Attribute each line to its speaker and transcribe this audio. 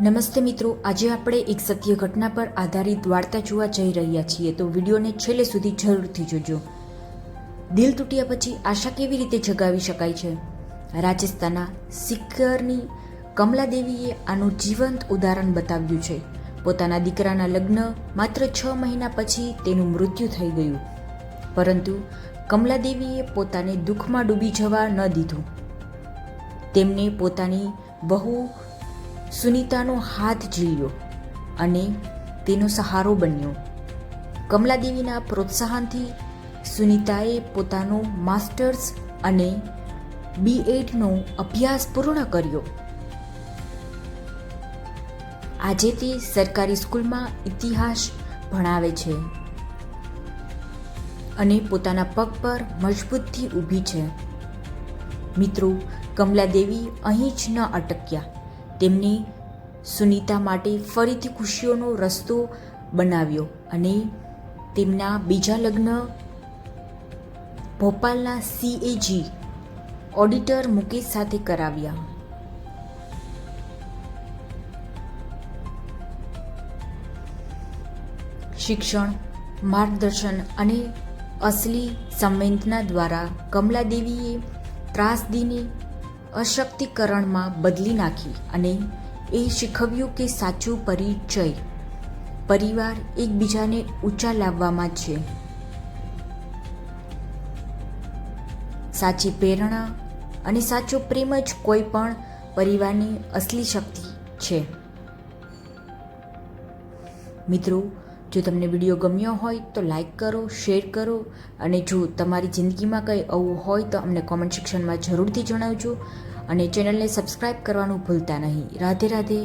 Speaker 1: નમસ્તે મિત્રો, આજે આપણે એક સત્ય ઘટના પર આધારિત વાર્તા જોવા જઈ રહ્યા છીએ, તો વિડીયોને છેલ્લે સુધી જરૂરથી જોજો. દિલ તૂટ્યા પછી આશા કેવી રીતે જગાવી શકાય છે? રાજસ્થાનના સિક્કરની કમલાદેવીએ આનું જીવંત ઉદાહરણ બતાવ્યું છે. પોતાના દીકરાના લગ્ન માત્ર છ મહિના પછી તેનું મૃત્યુ થઈ ગયું. પરંતુ કમલાદેવીએ પોતાને દુઃખમાં ડૂબી જવા ન દીધું. તેમને પોતાની બહુ સુનીતાનો હાથ ઝીલ્યો અને તેનો સહારો બન્યો. કમલાદેવીના પ્રોત્સાહનથી સુનીતાએ પોતાનો માસ્ટર્સ અને બી એડનો અભ્યાસ પૂર્ણ કર્યો. આજે તે સરકારી સ્કૂલમાં ઇતિહાસ ભણાવે છે અને પોતાના પગ પર મજબૂતથી ઊભી છે. મિત્રો, કમલાદેવી અહીં જ ન અટક્યા. તેમણે સુનીતા માટે ફરીથી ખુશીઓનો રસ્તો બનાવ્યો અને તેમના બીજા લગ્ન ભોપાલના સીએજી ઓડિટર મુકેશ સાથે કરાવ્યા. શિક્ષણ, માર્ગદર્શન અને અસલી સંવેદના દ્વારા કમલાદેવીએ ત્રાસદીને અશક્તિકરણમાં બદલી નાખી અને એ શીખવ્યું કે સાચું પરિચય પરિવાર એકબીજાને ઊંચા લાવવામાં છે. સાચી પ્રેરણા અને સાચો પ્રેમ જ કોઈ પણ પરિવારની અસલી શક્તિ છે. મિત્રો જો તમને વીડિયો ગમ્યો હોય તો લાઈક કરો, શેર કરો અને જો તમારી જિંદગીમાં કંઈ આવું હોય તો અમને કોમેન્ટ સેક્શનમાં જરૂરથી જણાવજો અને ચેનલને સબસ્ક્રાઈબ કરવાનું ભૂલતા નહીં. રાધે રાધે.